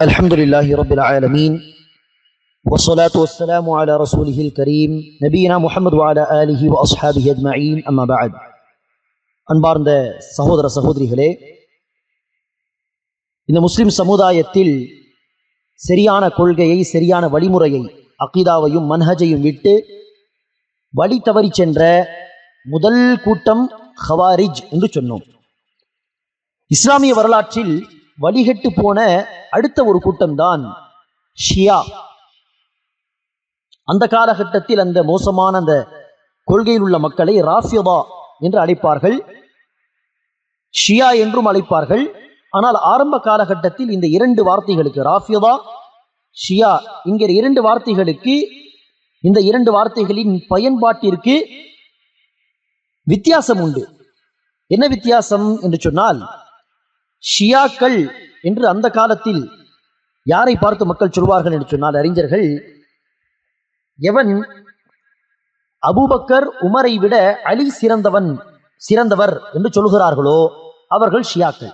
الحمد لله رب العالمين والصلاة والسلام على رسوله الكريم نبينا محمد وعلى آله وأصحابه أجمعين أما بعد அன்பார்ந்த சகோதர சகோதரிகளே இந்த முஸ்லிம் சமுதாயத்தில் சரியான கொள்கையை சரியான வழிமுறையை அகீதாவையும் மன்ஹஜையும் விட்டு வழி தவறி சென்ற முதல் கூட்டம் ஹவாரிஜ் என்று சொன்னோம் இஸ்லாமிய வரலாற்றில் வழிகட்டு போன அடுத்த ஒரு கூட்டம்தான் ஷியா. அந்த காலகட்டத்தில் அந்த மோசமான அந்த கொள்கையில் உள்ள மக்களை ராஃபியதா என்று அழைப்பார்கள். ஷியா என்றும் அழைப்பார்கள். ஆனால் ஆரம்ப காலகட்டத்தில் இந்த இரண்டு வார்த்தைகளுக்கு ராஃபியதா ஷியா என்கிற இரண்டு வார்த்தைகளுக்கு இந்த இரண்டு வார்த்தைகளின் பயன்பாட்டிற்கு வித்தியாசம் உண்டு. என்ன வித்தியாசம் என்று சொன்னால் ஷியாக்கள் என்று அந்த காலத்தில் யாரை பார்த்து மக்கள் சொல்வார்கள் என்று சொன்னால் அறிஞர்கள் எவன் அபுபக்கர் உமரை விட அலி சிறந்தவன் சிறந்தவர் என்று சொல்கிறார்களோ அவர்கள் ஷியாக்கள்.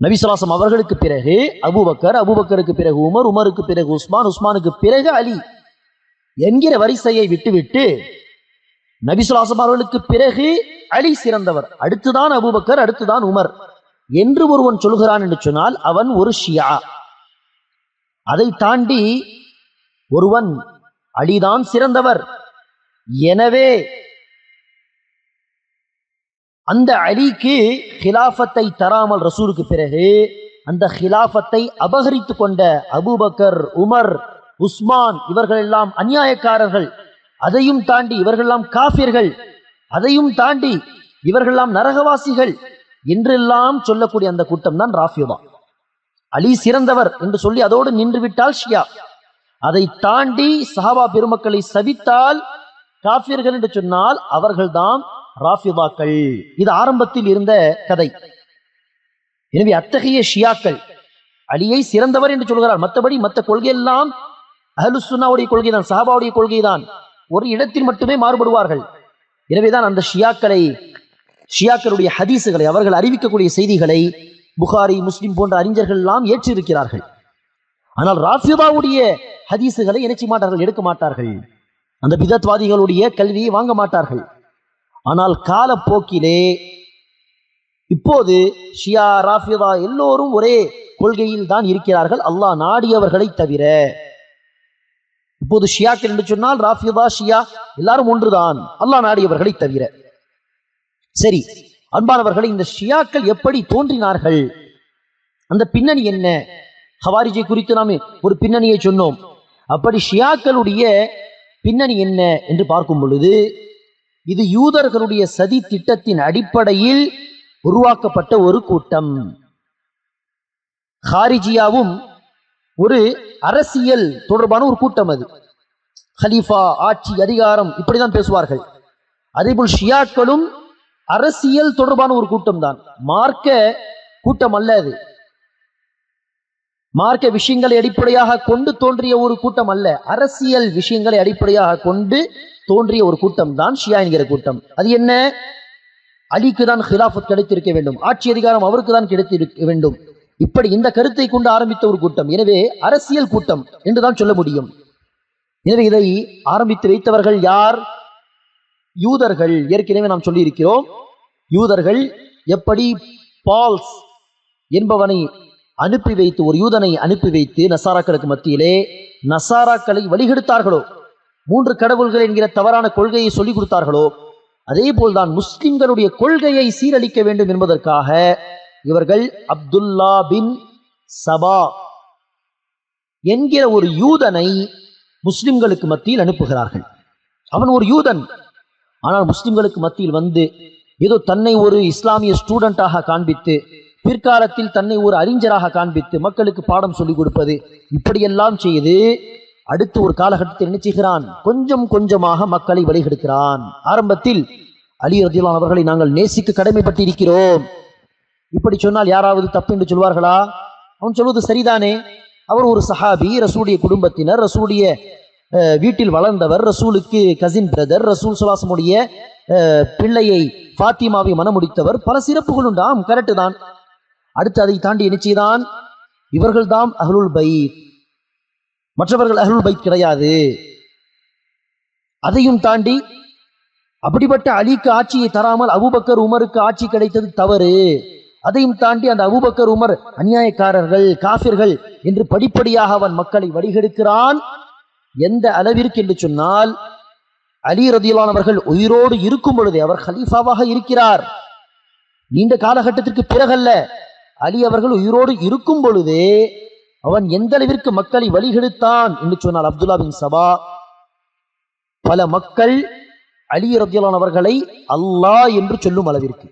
நபிசுலாசம் அவர்களுக்கு பிறகு அபூபக்கர் அபூபக்கருக்கு பிறகு உமர் உமருக்கு பிறகு உஸ்மான் உஸ்மானுக்கு பிறகு அலி என்கிற வரிசையை விட்டுவிட்டு நபிசுலாசம் அவர்களுக்கு பிறகு அலி சிறந்தவர். அடுத்துதான் அபூபக்கர் அடுத்துதான் உமர். என்று ஒருவன் சொல்கிறான் என்று சொன்னால் அவன் ஒரு ஷியா. அதை தாண்டி ஒருவன் அலிதான் சிறந்தவர். எனவே அந்த அலிக்கு ஹிலாஃபத்தை தராமல் ரசூலுக்கு பிறகு அந்த ஹிலாஃபத்தை அபகரித்து கொண்ட அபுபக்கர் உமர் உஸ்மான் இவர்கள் எல்லாம் அநியாயக்காரர்கள். அதையும் தாண்டி இவர்கள்லாம் காபியர்கள் அதையும் தாண்டி இவர்கள்லாம் நரகவாசிகள். என்றெல்லாம் சொல்லக்கூடிய அந்த கூட்டம் தான் ராஃபியுதா. அலி சிறந்தவர் என்று சொல்லி அதோடு நின்று விட்டால் ஷியா. அதை தாண்டி சஹாபா பெருமக்களை சவித்தால் காபியர்கள் என்று சொன்னால் அவர்கள்தான் ராஃபிதாக்கள் இது ஆரம்பத்தில் இருந்த கதை. எனவே அத்தகைய ஷியாக்கள் அலியை சிறந்தவர் என்று சொல்கிறார். மற்றபடி மற்ற கொள்கையெல்லாம் அஹலுசுன்னாவுடைய கொள்கை தான் சஹாபாவுடைய கொள்கை தான் ஒரு இடத்தில் மட்டுமே மாறுபடுவார்கள். எனவேதான் அந்த ஷியாக்களை ஷியாக்களுடைய ஹதீஸுகளை அவர்கள் அறிவிக்கக்கூடிய செய்திகளை புகாரி முஸ்லிம் போன்ற அறிஞர்கள் எல்லாம் ஏற்றிருக்கிறார்கள். ஆனால் ராஃபிதாவுடைய ஹதீஸுகளை இணைச்சி மாட்டார்கள்? எடுக்க மாட்டார்கள். அந்த பிதத்வாதிகளுடைய கல்வியை வாங்க மாட்டார்கள். ஆனால் காலப்போக்கிலே இப்போது ஷியா ராஃபிதா எல்லோரும் ஒரே கொள்கையில் தான் இருக்கிறார்கள். அல்லாஹ் நாடியவர்களை தவிர இப்போது ஷியாக்கள் என்று சொன்னால் ராஃபிதா ஷியா எல்லாரும் ஒன்றுதான். அல்லாஹ் நாடியவர்களை தவிர. சரி அன்பானவர்களை இந்த ஷியாக்கள் எப்படி தோன்றினார்கள்? அந்த பின்னணி என்ன? ஹவாரிஜை குறித்து நாம் ஒரு பின்னணியை சொன்னோம். அப்படி ஷியாக்களுடைய பின்னணி என்ன என்று பார்க்கும் பொழுது இது யூதர்களுடைய சதி திட்டத்தின் அடிப்படையில் உருவாக்கப்பட்ட ஒரு கூட்டம். ஹாரிஜியாவும் ஒரு அரசியல் தொடர்பான ஒரு கூட்டம் அது. ஹலீஃபா ஆட்சி அதிகாரம் இப்படிதான் பேசுவார்கள். அதேபோல் ஷியாக்களும் அரசியல் தொடர்பான ஒரு கூட்டம் தான். மார்க்க கூட்டம் அல்ல அது. மார்க்க விஷயங்களை அடிப்படையாக கொண்டு தோன்றிய ஒரு கூட்டம் அல்ல. அரசியல் விஷயங்களை அடிப்படையாக கொண்டு தோன்றிய ஒரு கூட்டம் தான் ஷியா என்கிற கூட்டம். அது என்ன? அலிக்கு தான் ஹிலாஃபத் கிடைத்திருக்க வேண்டும். ஆட்சி அதிகாரம் அவருக்கு தான் கிடைத்திருக்க வேண்டும். இப்படி இந்த கருத்தை கொண்டு ஆரம்பித்த ஒரு கூட்டம். எனவே அரசியல் கூட்டம் என்றுதான் சொல்ல முடியும். எனவே இதை ஆரம்பித்து வைத்தவர்கள் யார்? யூதர்கள். ஏற்கனவே நாம் சொல்லியிருக்கிறோம். யூதர்கள் எப்படி பால்ஸ் என்பவனை அனுப்பி வைத்து ஒரு யூதனை அனுப்பி வைத்து நசாராக்களுக்கு மத்தியிலே நசாராக்களை வழிகெடுத்தார்களோ? மூன்று கடவுள்கள் என்கிற தவறான கொள்கையை சொல்லிக் கொடுத்தார்களோ? அதே போல்தான் முஸ்லிம்களுடைய கொள்கையை சீரழிக்க வேண்டும் என்பதற்காக இவர்கள் அப்துல்லா பின் சபா என்கிற ஒரு யூதனை முஸ்லிம்களுக்கு மத்தியில் அனுப்புகிறார்கள். அவன் ஒரு யூதன். ஆனால் முஸ்லிம்களுக்கு மத்தியில் வந்து ஏதோ தன்னை ஒரு இஸ்லாமிய ஸ்டூடெண்டாக காண்பித்து பிற்காலத்தில் தன்னை ஒரு அறிஞராக காண்பித்து மக்களுக்கு பாடம் சொல்லிக் கொடுப்பது இப்படியெல்லாம் செய்து அடுத்து ஒரு காலகட்டத்தில் என்ன செய்கிறான்? கொஞ்சம் கொஞ்சமாக மக்களை வழிகெடுக்கிறான். ஆரம்பத்தில் அலி ரதிலான் அவர்களை நாங்கள் நேசிக்க கடமைப்பட்டிருக்கிறோம். இப்படி சொன்னால் யாராவது தப்பு என்று சொல்வார்களா? அவன் சொல்வது சரிதானே? அவர் ஒரு சஹாபி ரசூடைய குடும்பத்தினர் ரசூடைய அஹ், வீட்டில் வளர்ந்தவர் ரசூலுக்கு கசின் பிரதர் ரசூல் சுவாசமுடைய அஹ், பிள்ளையை ஃபாத்திமாவை மனமுடித்தவர். பல சிறப்புகள் உண்டாம் கரெக்டு தான். அடுத்து அதை தாண்டி நிச்சயதான் இவர்கள் தான் அஹ்லுல் பைத். மற்றவர்கள் அஹ்லுல் பைத் கிடையாது. அதையும் தாண்டி அப்படிப்பட்ட அலிக்கு ஆட்சியை தராமல் அபுபக்கர் உமருக்கு ஆட்சி கிடைத்தது தவறு. அதையும் தாண்டி அந்த அபூபக்கர் உமர் அநியாயக்காரர்கள் காபிர்கள் என்று படிப்படியாக அவன் மக்களை வழிகெடுக்கிறான் எந்த அளவிற்கு என்று சொன்னால் அலி ரதியிலானவர்கள் உயிரோடு இருக்கும் பொழுதே அவர் ஹலீஃபாவாக இருக்கிறார். நீண்ட காலகட்டத்திற்கு பிறகல்ல அலி அவர்கள் உயிரோடு இருக்கும் பொழுதே அவன் எந்த அளவிற்கு மக்களை வழிகெடுத்தான் என்று சொன்னால் அப்துல்லா பின் சபா. பல மக்கள் அலி ரத்தியலானவர்களை அல்லாஹ் என்று சொல்லும் அளவிற்கு.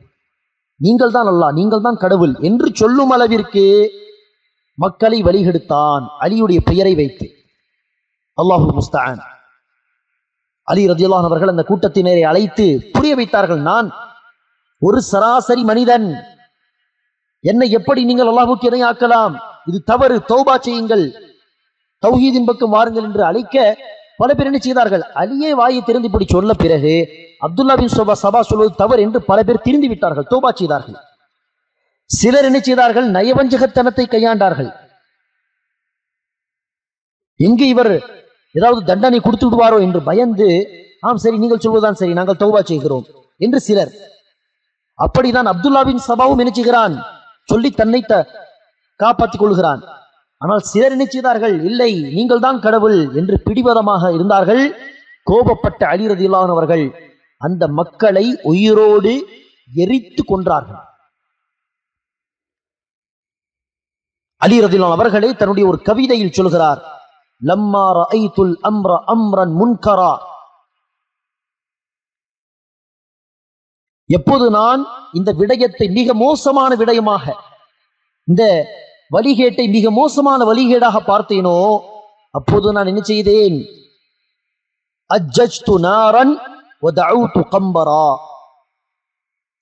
நீங்கள் தான் அல்லாஹ் நீங்கள் தான் கடவுள் என்று சொல்லும் அளவிற்கு மக்களை வழிகெடுத்தான் அலியுடைய பெயரை வைத்து. அல்லாஹு முஸ்தான் அலி ரஜிலான் அவர்கள் அந்த கூட்டத்தினரை அழைத்து புரிய வைத்தார்கள் நான் ஒரு சராசரி மனிதன். என்னை எப்படி நீங்கள் அல்லாஹுக்கு இணையாக்கலாம்? இது தவறு தௌபா செய்யுங்கள். தௌஹீதின் பக்கம் வாருங்கள் என்று அழைக்க பல பேர் என்ன செய்தார்கள்? அலியே வாயை திறந்து இப்படி சொல்ல பிறகு அப்துல்லா பின் சோபா சபா சொல்வது தவறு என்று பல பேர் திரிந்து விட்டார்கள் தோபா செய்தார்கள். சிலர் என்ன செய்தார்கள்? நயவஞ்சகத்தனத்தை கையாண்டார்கள். எங்கு இவர் ஏதாவது தண்டனை கொடுத்து விடுவாரோ என்று பயந்து ஆம் சரி நீங்கள் சொல்வதுதான் சரி நாங்கள் தௌபா செய்கிறோம் என்று சிலர். அப்படிதான் அப்துல்லாவின் சபாவும் என்ன செய்கிறான்? சொல்லி தன்னை த- காப்பாற்றிக் கொள்கிறான். ஆனால் சிலர் என்ன செய்தார்கள் இல்லை நீங்கள் தான் கடவுள் என்று பிடிவாதமாக இருந்தார்கள். கோபப்பட்ட அலிரதியில்லானவர்கள் அந்த மக்களை உயிரோடு எரித்து கொன்றார்கள். அலிரதிலான் அவர்களே தன்னுடைய ஒரு கவிதையில் சொல்கிறார் லம்மா ரஐத்துல் அம்ர அம்ரன் முன்கரா. எப்போது நான் இந்த விடயத்தை மிக மோசமான விடயமாக இந்த வழிகேட்டை மிக மோசமான வழிகேடாக பார்த்தேனோ அப்போது நான் என்ன செய்தேன்? அஜ்ஜஜ்து நாரன் கம்பரா.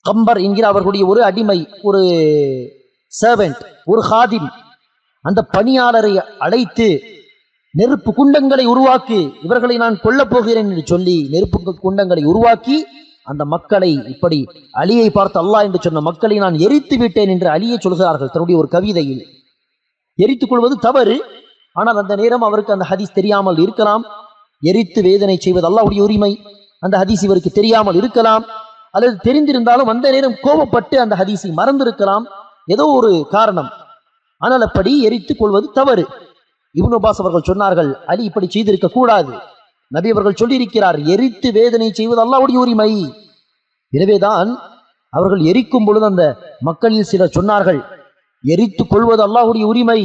கம்பர் என்கிற அவர்களுடைய ஒரு அடிமை ஒரு சர்வெண்ட் ஒரு ஹாதிம் அந்த பணியாளரை அழைத்து நெருப்பு குண்டங்களை உருவாக்கி இவர்களை நான் கொல்லப் போகிறேன் என்று சொல்லி நெருப்பு குண்டங்களை உருவாக்கி அந்த மக்களை இப்படி அலியை பார்த்து அல்லாஹ் என்று சொன்ன மக்களை நான் எரித்து விட்டேன் என்று அலியை சொல்கிறார்கள் தன்னுடைய ஒரு கவிதையில். எரித்துக் கொள்வது தவறு. ஆனால் அந்த நேரம் அவருக்கு அந்த ஹதீஸ் தெரியாமல் இருக்கலாம். எரித்து வேதனை செய்வது அல்லாவுடைய உரிமை. அந்த ஹதீஸ் இவருக்கு தெரியாமல் இருக்கலாம். அல்லது தெரிந்திருந்தாலும் அந்த நேரம் கோபப்பட்டு அந்த ஹதீஸை மறந்திருக்கலாம். ஏதோ ஒரு காரணம். ஆனால் அப்படி எரித்துக் கொள்வது தவறு. இப்னு அப்பாஸ் அவர்கள் சொன்னார்கள் அலி இப்படி செய்திருக்க கூடாது. நபி அவர்கள் சொல்லியிருக்கிறார் எரித்து வேதனை செய்வது அல்லாவுடைய உரிமை. எனவேதான் அவர்கள் எரிக்கும் பொழுது அந்த மக்களில் சிலர் சொன்னார்கள் எரித்துக் கொள்வது அல்லாஹுடைய உரிமை.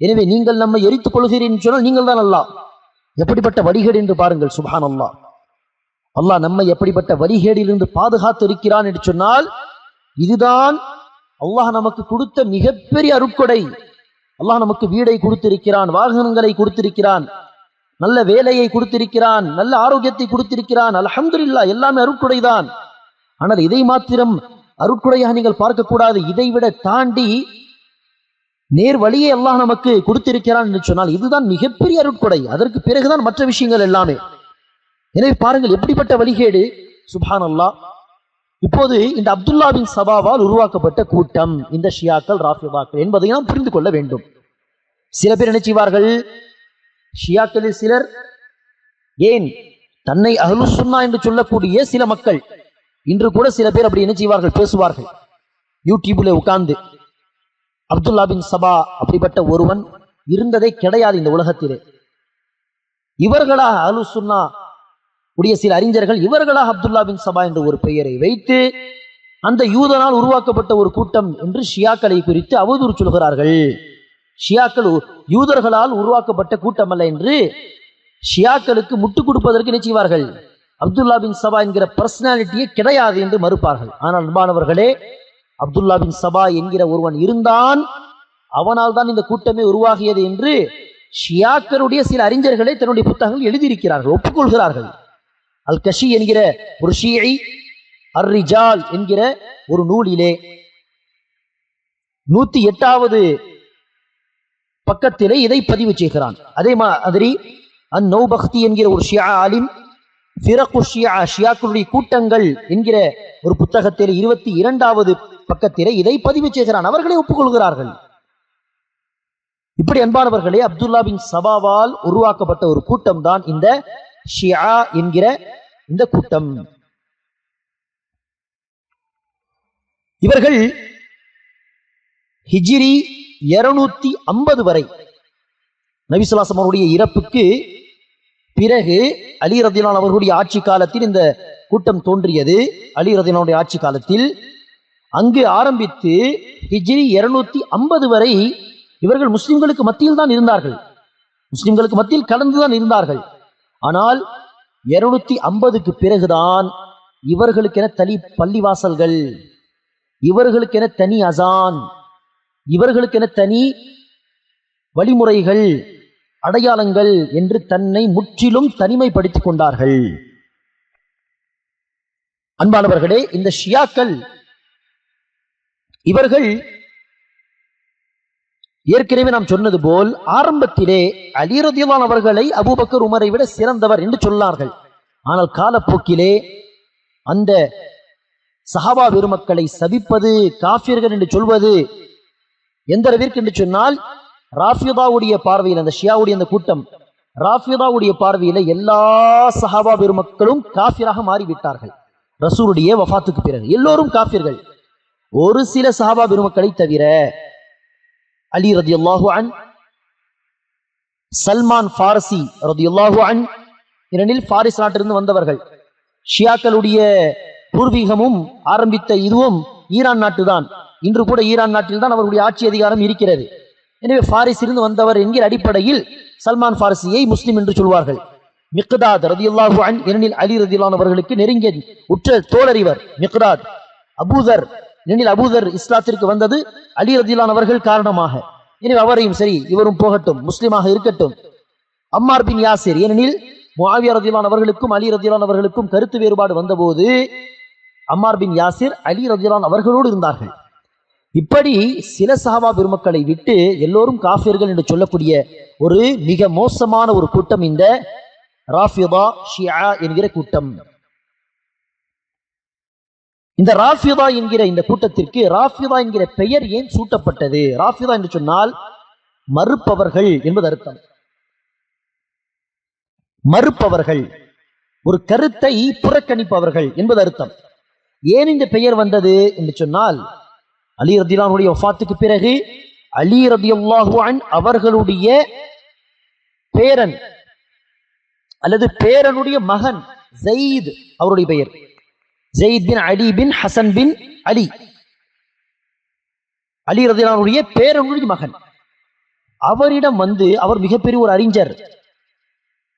எனவே நீங்கள் நம்மை எரித்துக் கொள்கிறீர்கள் சொன்னால் நீங்கள் தான் அல்லாஹ். எப்படிப்பட்ட வழிகேடு என்று பாருங்கள் சுபான் அல்லாஹ் அல்லாஹ் நம்மை எப்படிப்பட்ட வழிகேடிலிருந்து பாதுகாத்து இருக்கிறான் என்று சொன்னால் இதுதான் அல்லாஹ் நமக்கு கொடுத்த மிகப்பெரிய அருட்கொடை. அல்லாஹ் நமக்கு வீடை கொடுத்திருக்கிறான் வாகனங்களை கொடுத்திருக்கிறான் நல்ல வேலையை கொடுத்திருக்கிறான் நல்ல ஆரோக்கியத்தை கொடுத்திருக்கிறான். அல்ஹம்துலில்லாஹ் எல்லாமே அருட்கொடைதான். ஆனால் இதை மாத்திரம் அருட்கொடையாக நீங்கள் பார்க்கக்கூடாது. இதைவிட இதை தாண்டி நேர் வழியை அல்லாஹ் நமக்கு கொடுத்திருக்கிறான் என்று சொன்னால் இதுதான் மிகப்பெரிய அருட்கொடை. அதற்கு பிறகுதான் மற்ற விஷயங்கள் எல்லாமே. எனவே பாருங்கள் எப்படிப்பட்ட வழிகேடு? சுபான் அல்லாஹ் இப்போது இந்த அப்துல்லா பின் சபாவால் உருவாக்கப்பட்ட கூட்டம் இந்த ஷியாக்கள் ராஃபிதாக்கள் என்பதை நாம் புரிந்து கொள்ள வேண்டும். சில பேர் என்ன செய்வார்கள்? ஷியாக்களில் சிலர் ஏன்? தன்னை அகலு சுன்னா என்று சொல்லக்கூடிய சில மக்கள். இன்று கூட சில பேர் அப்படி என்ன செய்வார்கள்? பேசுவார்கள். யூடியூப்ல உட்கார்ந்து அப்துல்லா பின் சபா அப்படிப்பட்ட ஒருவன் இருந்ததே கிடையாது இந்த உலகத்திலே. இவர்களாக அலு சுன்னா உடைய சில அறிஞர்கள் இவர்களாக அப்துல்லா பின் சபா என்ற ஒரு பெயரை வைத்து அந்த யூதனால் உருவாக்கப்பட்ட ஒரு கூட்டம் என்று ஷியாக்களை குறித்து அவதூறு சொல்கிறார்கள். ஷியாக்கள் யூதர்களால் உருவாக்கப்பட்ட கூட்டம் அல்ல என்று ஷியாக்களுக்கு முட்டு கொடுப்பதற்கு என்ன அப்துல்லா பின் சபா என்கிற பர்சனாலிட்டியே கிடையாது என்று மறுப்பார்கள். ஆனால் அன்பானவர்களே அப்துல்லா பின் சபா என்கிற ஒருவன் இருந்தான். அவனால் தான் இந்த கூட்டமே உருவாகியது என்று ஷியாக்களுடைய சில அறிஞர்களை தன்னுடைய புத்தகங்கள் எழுதியிருக்கிறார்கள் ஒப்புக்கொள்கிறார்கள். அல் கஷி என்கிற ஒரு ஷியை அர் ரிஜால் என்கிற ஒரு நூலிலே நூத்தி எட்டாவது பக்கத்திலே இதை பதிவு செய்கிறான். அதே மாதிரி அந் நௌபக்தி என்கிற ஒரு ஷியா ஆலிம் ஃபிரகு ஷியா ஷியாக்களுடைய கூட்டங்கள் என்கிற ஒரு புத்தகத்தில் இருபத்தி இரண்டாவது பக்கத்திலே இதை பதிவு செய்கிறான். அவர்களே ஒப்புக்கொள்கிறார்கள். இப்படி அன்பானவர்களே அப்துல்லா பின் சபாவால் உருவாக்கப்பட்ட ஒரு கூட்டம் தான் இந்த ஷியா என்கிற இந்த கூட்டம். இவர்கள் ஹிஜிரி இருநூத்தி ஐம்பது வரை நபிசுல்லாசம் அவருடைய இறப்புக்கு பிறகு அலி ரதிலான் அவர்களுடைய ஆட்சி காலத்தில் இந்த கூட்டம் தோன்றியது. அலி ரதிலானுடைய ஆட்சி காலத்தில் அங்கு ஆரம்பித்து ஹிஜ்ரி இருநூத்தி ஐம்பது வரை இவர்கள் முஸ்லிம்களுக்கு மத்தியில் தான் இருந்தார்கள். முஸ்லிம்களுக்கு மத்தியில் கலந்துதான் இருந்தார்கள். ஆனால் இருநூத்தி ஐம்பதுக்கு பிறகுதான் இவர்களுக்கென தனி பள்ளிவாசல்கள் இவர்களுக்கென தனி அசான் இவர்களுக்கென தனி வழிமுறைகள் அடையாளங்கள் என்று தன்னை முற்றிலும் தனிமைப்படுத்திக் கொண்டார்கள். அன்பானவர்களே இந்த ஷியாக்கள் இவர்கள் ஏற்கனவே நாம் சொன்னது போல் ஆரம்பத்திலே அலிரதியலான் அவர்களை அபுபக்கர் உமரை விட சிறந்தவர் என்று சொன்னார்கள். ஆனால் காலப்போக்கிலே அந்த சஹாபா பெருமக்களை சபிப்பது காஃபியர்கள் என்று சொல்வது எந்த அளவிற்கு என்று சொன்னால் ராஃபியதாவுடைய பார்வையில் அந்த ஷியாவுடைய அந்த கூட்டம் ராஃபியதாவுடைய பார்வையில எல்லா சஹாபா பெருமக்களும் காஃபியராக மாறிவிட்டார்கள். ரசூருடைய வஃபாத்துக்கு பிறகு. எல்லோரும் காஃபியர்கள் ஒரு சில சஹாபா பெருமக்களை தவிர அலி ரதி அன் சல்மான் ஃபாரசி ரதி அன் இரண்டில் பாரிஸ் நாட்டிலிருந்து வந்தவர்கள். ஷியாக்களுடைய பூர்வீகமும் ஆரம்பித்த இதுவும் ஈரான் நாட்டுதான். இன்று கூட ஈரான் நாட்டில் தான் அவர்களுடைய ஆட்சி அதிகாரம் இருக்கிறது. எனவே ஃபாரிஸ் இருந்து வந்தவர் என்கிற அடிப்படையில் சல்மான் ஃபாரிசியை முஸ்லிம் என்று சொல்வார்கள். மிக்தாத் ரதியுல்லாஹு அன் இரண்டில் அலி ரதியுல்லான் அவர்களுக்கு நெருங்கிய உற்ற தோழறிவர் மிக்தாத். அபூதர் ஏனெனில் அபூதர் இஸ்லாத்திற்கு வந்தது அலி ரதிலான் அவர்கள் காரணமாக. எனவே அவரையும் சரி இவரும் போகட்டும் முஸ்லிமாக இருக்கட்டும். அம்மார் பின் யாசிர் ஏனெனில் முவாவியா ரதிலான் அவர்களுக்கும் அலி ரதிலான் அவர்களுக்கும் கருத்து வேறுபாடு வந்தபோது அம்மார் பின் யாசிர் அலி ரதிலான் அவர்களோடு இருந்தார்கள். இப்படி சில சஹாபா பெருமக்களை விட்டு எல்லோரும் காஃபியர்கள் என்று சொல்லக்கூடிய ஒரு மிக மோசமான ஒரு கூட்டம் இந்த ராஃபிதா ஷியா என்கிற கூட்டம். இந்த ராஃபிதா என்கிற இந்த கூட்டத்திற்கு ராஃபிதா என்கிற பெயர் ஏன் சூட்டப்பட்டது? ராஃபிதா என்று சொன்னால் மறுப்பவர்கள் என்பது அர்த்தம். மறுப்பவர்கள். ஒரு கருத்தை புறக்கணிப்பவர்கள் என்பது அர்த்தம். ஏன் இந்த பெயர் வந்தது என்று சொன்னால் அலி ரத்திலானுடைய ஒஃபாத்துக்கு பிறகு அலி ரதியுல்லாஹுவான் அவர்களுடைய பேரன் அல்லது பேரனுடைய மகன் ஜெயித் அவருடைய பெயர். ஜெயித் பின் அலி பின் ஹசன் பின் அலி. அலி ரதிலானுடைய பேரனுடைய மகன். அவரிடம் வந்து அவர் மிகப்பெரிய ஒரு அறிஞர்.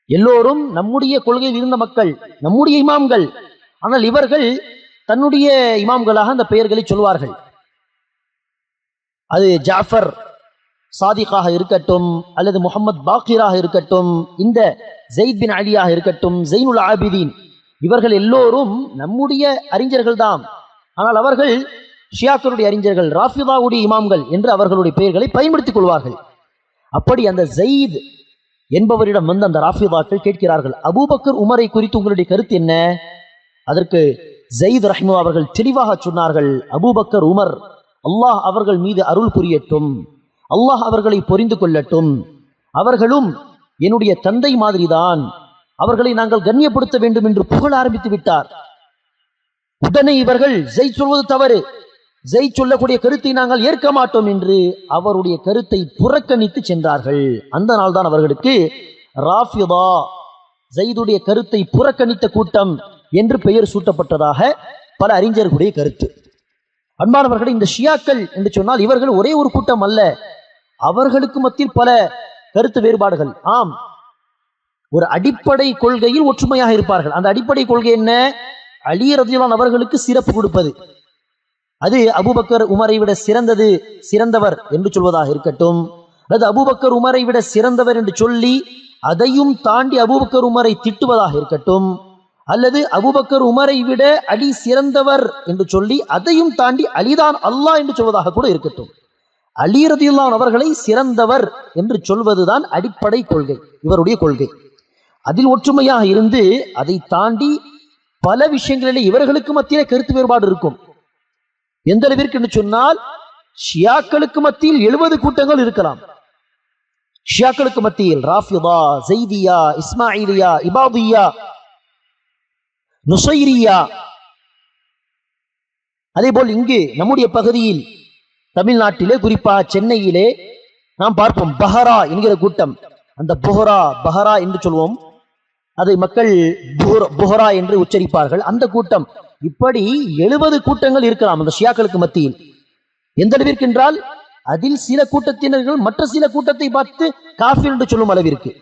எல்லோரும் நம்முடைய கொள்கையில் இருந்த மக்கள் நம்முடைய இமாம்கள். ஆனால் இவர்கள் தன்னுடைய இமாம்களாக அந்த பெயர்களை சொல்வார்கள் அது ஜாஃபர் சாதிகாக இருக்கட்டும் அல்லது முகமது பாக்கிராக இருக்கட்டும் இந்த ஜெயித் பின் அலியாக இருக்கட்டும் ஜெயினுல் ஆபிதீன். இவர்கள் எல்லோரும் நம்முடைய அறிஞர்கள் தான் ஆனால் அவர்கள் ஷியாக்களுடைய அறிஞர்கள் ராஃபிதாவுடைய இமாம்கள் என்று அவர்களுடைய பெயர்களை பயன்படுத்திக் கொள்வார்கள். அப்படி அந்த ஜயீத் என்பவரிடம் வந்து அந்த ராஃபிதாக்கள் கேட்கிறார்கள். அபூபக்கர் உமரை குறித்து உங்களுடைய கருத்து என்ன? அதற்கு ஜெயித் ரஹ்மு அவர்கள் தெளிவாக சொன்னார்கள் அபூபக்கர் உமர் அல்லாஹ் அவர்கள் மீது அருள் புரியட்டும். அல்லாஹ் அவர்களை பொறிந்து கொள்ளட்டும். அவர்களும் என்னுடைய தந்தை மாதிரிதான். அவர்களை நாங்கள் கண்ணியப்படுத்த வேண்டும் என்று புகழ ஆரம்பித்து விட்டார். உடனே இவர்கள் ஜெய் சொல்வது தவறு. ஜெய் சொல்லக்கூடிய கருத்தை நாங்கள் ஏற்க மாட்டோம் என்று அவருடைய கருத்தை புறக்கணித்து சென்றார்கள். அந்த நாள் தான் அவர்களுக்கு ராஃபிதா ஜெய்துடைய கருத்தை புறக்கணித்த கூட்டம் என்று பெயர் சூட்டப்பட்டதாக பல அறிஞர்களுடைய கருத்து. அன்பானவர்கள் இந்த ஷியாக்கள் என்று சொன்னால் இவர்கள் ஒரே ஒரு கூட்டம் அல்ல. அவர்களுக்கு மத்தியில் பல கருத்து வேறுபாடுகள். ஆம் ஒரு அடிப்படை கொள்கையில் ஒற்றுமையாக இருப்பார்கள். அந்த அடிப்படை கொள்கை என்ன? அலி ரதிலான் அவர்களுக்கு சிறப்பு கொடுப்பது. அது அபுபக்கர் உமரை விட சிறந்தது சிறந்தவர் என்று சொல்வதாக இருக்கட்டும். அல்லது அபுபக்கர் உமரை விட சிறந்தவர் என்று சொல்லி அதையும் தாண்டி அபூபக்கர் உமரை திட்டுவதாக இருக்கட்டும். அல்லது அபூபக்கர் உமரை விட அலி சிறந்தவர் என்று சொல்லி அதையும் தாண்டி அலிதான் அல்லாஹ் என்று சொல்வதாக கூட இருக்கட்டும். அலி ரதியுல்லான் அவர்களை சிறந்தவர் என்று சொல்வதுதான் அடிப்படை கொள்கை இவருடைய கொள்கை. அதில் ஒற்றுமையாக இருந்து அதை தாண்டி பல விஷயங்களிலே இவர்களுக்கு மத்தியிலே கருத்து வேறுபாடு இருக்கும். எந்த அளவிற்கு என்று சொன்னால் ஷியாக்களுக்கு மத்தியில் எழுபது கூட்டங்கள் இருக்கலாம். ஷியாக்களுக்கு மத்தியில் ராஃபிதா ஜெய்தியா இஸ்மாயிலியா இபாதியா நுசைரியா. அதேபோல் இங்கு நம்முடைய பகுதியில் தமிழ்நாட்டிலே குறிப்பாக சென்னையிலே நாம் பார்ப்போம் பஹரா என்கிற கூட்டம். அந்த புஹரா பஹரா என்று சொல்வோம். அதை மக்கள் புஹர்- புஹரா என்று உச்சரிப்பார்கள். அந்த கூட்டம் இப்படி எழுபது கூட்டங்கள் இருக்கலாம் அந்த ஷியாக்களுக்கு மத்தியில். எந்த அளவிற்கு என்றால் அதில் சில கூட்டத்தினர்கள் மற்ற சில கூட்டத்தை பார்த்து காஃபிர் என்று சொல்லும் அளவிற்கு.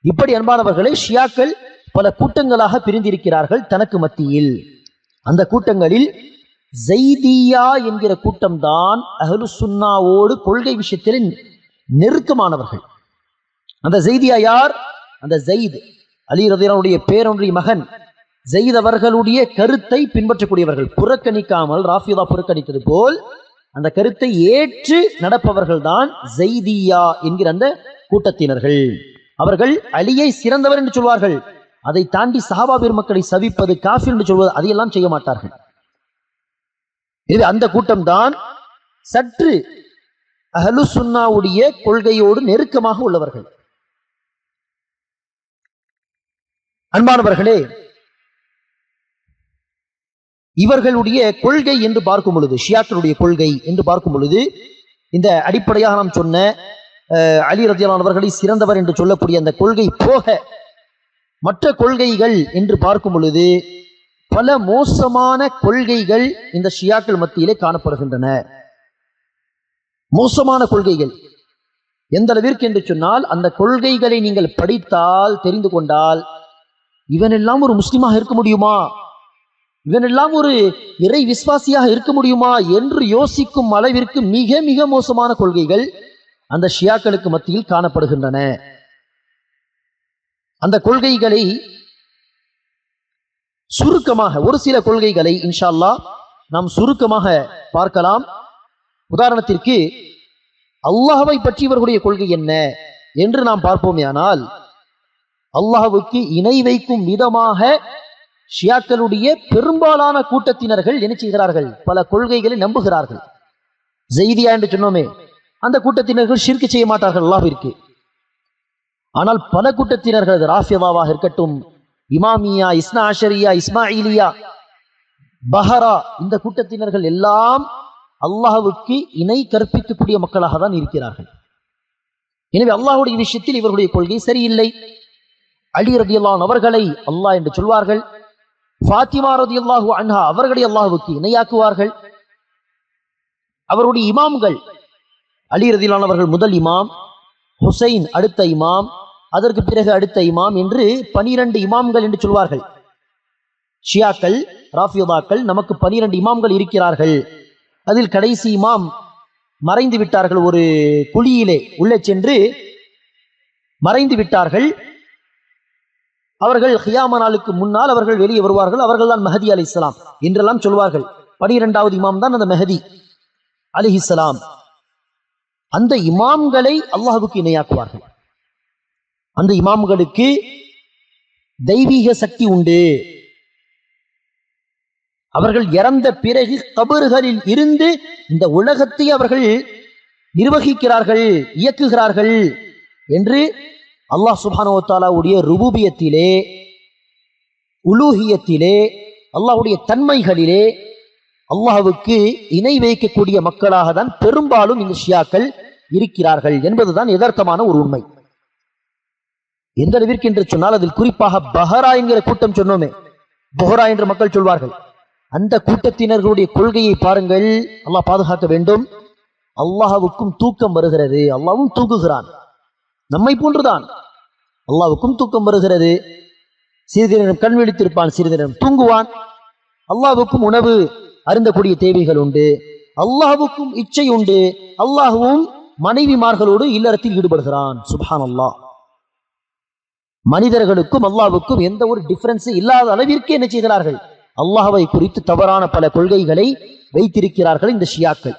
இப்படி அன்பானவர்களை ஷியாக்கள் பல கூட்டங்களாக பிரிந்திருக்கிறார்கள் தனக்கு மத்தியில். அந்த கூட்டங்களில் ஜெய்தியா என்கிற கூட்டம்தான் அஹ்லு சுன்னாவோடு கொள்கை விஷயத்தில் நெருக்கமானவர்கள். அந்த ஜெய்தியா யார்? அந்த ஜெயித் அலி ரதியனுடைய பேரொன்றிய மகன் ஜெயித் அவர்களுடைய கருத்தை பின்பற்றக்கூடியவர்கள். புறக்கணிக்காமல் ராஃபிதா புறக்கணித்தது போல் அந்த கருத்தை ஏற்று நடப்பவர்கள் தான் ஜெய்தியா என்கிற அந்த கூட்டத்தினர்கள். அவர்கள் அலியை சிறந்தவர் என்று சொல்வார்கள். அதை தாண்டி சஹாபா பெருமக்களை சவிப்பது காஃபி என்று சொல்வது அதையெல்லாம் செய்ய மாட்டார்கள். இது அந்த கூட்டம் தான் சற்று அஹலு சுன்னாவுடைய கொள்கையோடு நெருக்கமாக உள்ளவர்கள். அன்பானவர்களே இவர்களுடைய கொள்கை என்று பார்க்கும் பொழுது ஷியாக்களுடைய கொள்கை என்று பார்க்கும் பொழுது இந்த அடிப்படையாக நாம் சொன்ன அலி ரத்தியானவர்களை சிறந்தவர் என்று சொல்லக்கூடிய அந்த கொள்கை போக மற்ற கொள்கைகள் என்று பார்க்கும் பொழுது பல மோசமான கொள்கைகள் இந்த ஷியாக்கள் மத்தியிலே காணப்படுகின்றன. மோசமான கொள்கைகள். எந்த அளவிற்கு என்று சொன்னால் அந்த கொள்கைகளை நீங்கள் படித்தால் தெரிந்து கொண்டால் இவனெல்லாம் ஒரு முஸ்லீமாக இருக்க முடியுமா? இவனெல்லாம் ஒரு இறை விசுவாசியாக இருக்க முடியுமா என்று யோசிக்கும் அளவிற்கு மிக மிக மோசமான கொள்கைகள் அந்த ஷியாக்களுக்கு மத்தியில் காணப்படுகின்றன. அந்த கொள்கைகளை சுருக்கமாக ஒரு சில கொள்கைகளை இன்ஷால்லா நாம் சுருக்கமாக பார்க்கலாம். உதாரணத்திற்கு அல்லாஹ்வை பற்றி இவர்களுடைய கொள்கை என்ன என்று நாம் பார்ப்போமேயானால் அல்லாஹுக்கு இணை வைக்கும் விதமாக ஷியாக்களுடைய பெரும்பாலான கூட்டத்தினர்கள் என்ன செய்கிறார்கள்? பல கொள்கைகளை நம்புகிறார்கள். ஜெய்தியா என்று சொன்னோமே அந்த கூட்டத்தினர்கள் ஷிர்கு செய்ய மாட்டார்கள் அல்லாஹிற்கு ஆனால் பல கூட்டத்தினர்கள் அது இருக்கட்டும் இமாமியா இஸ்னா ஆஷரியா இஸ்மாயிலியா பஹரா இந்த கூட்டத்தினர்கள் எல்லாம் அல்லாஹுக்கு இணை கற்பிக்கக்கூடிய மக்களாக தான் இருக்கிறார்கள். எனவே அல்லாஹுடைய விஷயத்தில் இவர்களுடைய கொள்கை சரியில்லை. அலி ரதியல்லான் அவர்களை அல்லாஹ் என்று சொல்வார்கள். ஃபாத்திமா ரதியல்லாஹு அன்ஹா அவர்களை அல்லாஹுக்கு இணையாக்குவார்கள். அவருடைய இமாம்கள் அலி ரதியல்லான் அவர்கள் முதல் இமாம் ஹுசைன் அடுத்த இமாம் அதற்கு பிறகு அடுத்த இமாம் என்று பனிரெண்டு இமாம்கள் என்று சொல்வார்கள். ஷியாக்கள் ராஃபியோதாக்கள் நமக்கு பனிரெண்டு இமாம்கள் இருக்கிறார்கள். அதில் கடைசி இமாம் மறைந்து விட்டார்கள். ஒரு குழியிலே உள்ளே சென்று மறைந்து விட்டார்கள். அவர்கள் ஹியாம நாளுக்கு முன்னால் அவர்கள் வெளியே வருவார்கள். அவர்கள் தான் மெஹதி அலி இஸ்லாம் என்றெல்லாம் சொல்வார்கள். பனிரெண்டாவது இமாம் தான் அந்த மெஹதி அலிஹிஸ்லாம் அந்த இமாம்களை அல்லாஹுக்கு இணையாக்குவார்கள். அந்த இமாம்களுக்கு தெய்வீக சக்தி உண்டு. அவர்கள் இறந்த பிறகு கபறுகளில் இருந்து இந்த உலகத்தை அவர்கள் நிர்வகிக்கிறார்கள் இயக்குகிறார்கள் என்று அல்லாஹ் சுபானோத்தாலாவுடைய ருபூபியத்திலே உலூகியத்திலே அல்லாஹ்வுடைய தன்மைகளிலே அல்லாஹுக்கு இணை வைக்கக்கூடிய மக்களாக தான் பெரும்பாலும் இந்த ஷியாக்கள் இருக்கிறார்கள் என்பதுதான் யதார்த்தமான ஒரு உண்மை. எந்த அளவிற்கு என்று சொன்னால் அதில் குறிப்பாக பஹரா என்கிற கூட்டம் சொன்னோமே பொஹரா என்று மக்கள் சொல்வார்கள். அந்த கூட்டத்தினர்களுடைய கொள்கையை பாருங்கள் அல்லாஹ் பாதுகாக்க வேண்டும். அல்லாஹுக்கும் தூக்கம் வருகிறது அல்லாவும் தூக்குகிறான் நம்மை போன்றுதான். அல்லாவுக்கும் தூக்கம் வருகிறது. சிறிது நேரம் கண் விழித்திருப்பான் சிறிது நேரம் தூங்குவான். அல்லாவுக்கும் உணவு அருந்தக்கூடிய தேவைகள் உண்டு. அல்லாஹுக்கும் இச்சை உண்டு. அல்லாஹுவும் மனைவிமார்களோடு இல்லறத்தில் ஈடுபடுகிறான். சுபான் அல்லாஹ் மனிதர்களுக்கும் அல்லாவுக்கும் எந்த ஒரு டிஃபரன்ஸும் இல்லாத அளவிற்கு என்ன செய்கிறார்கள்? அல்லாஹவை குறித்து தவறான பல கொள்கைகளை வைத்திருக்கிறார்கள் இந்த ஷியாக்கள்.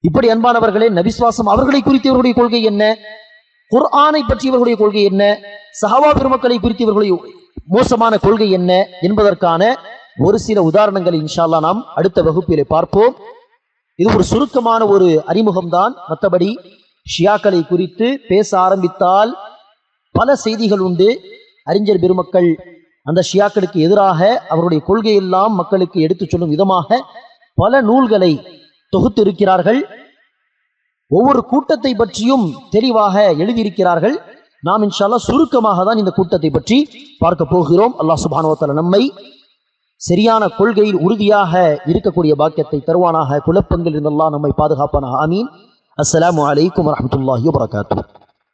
இப்படி அன்பானவர்களே நபிஸ்வாசம் அவர்களை குறித்து இவருடைய கொள்கை என்ன? குர்ஆனை பற்றி இவர்களுடைய கொள்கை என்ன? சஹாபா பெருமக்களை குறித்து இவர்களுடைய மோசமான கொள்கை என்ன என்பதற்கான ஒரு சில உதாரணங்களை இன்ஷால்லா நாம் அடுத்த வகுப்பிலே பார்ப்போம். இது ஒரு சுருக்கமான ஒரு அறிமுகம்தான். மற்றபடி ஷியாக்களை குறித்து பேச ஆரம்பித்தால் பல செய்திகள் உண்டு. அறிஞர் பெருமக்கள் அந்த ஷியாக்களுக்கு எதிராக அவருடைய கொள்கையெல்லாம் மக்களுக்கு எடுத்துச் சொல்லும் விதமாக பல நூல்களை தொகுத்திருக்கிறார்கள். ஒவ்வொரு கூட்டத்தை பற்றியும் தெளிவாக எழுதியிருக்கிறார்கள். நாம் இன்ஷால்லா சுருக்கமாக தான் இந்த கூட்டத்தை பற்றி பார்க்க போகிறோம். அல்லாஹ் சுபானுவத்தல நம்மை சரியான கொள்கையில் உறுதியாக இருக்கக்கூடிய பாக்கியத்தை தருவானாக. குழப்பங்கள் இருந்தெல்லாம் நம்மை பாதுகாப்பானாக. ஆமீன். அஸ்ஸலாமு வலைக்கம் வரமத்துல்லாஹி வபரகாத்துஹு.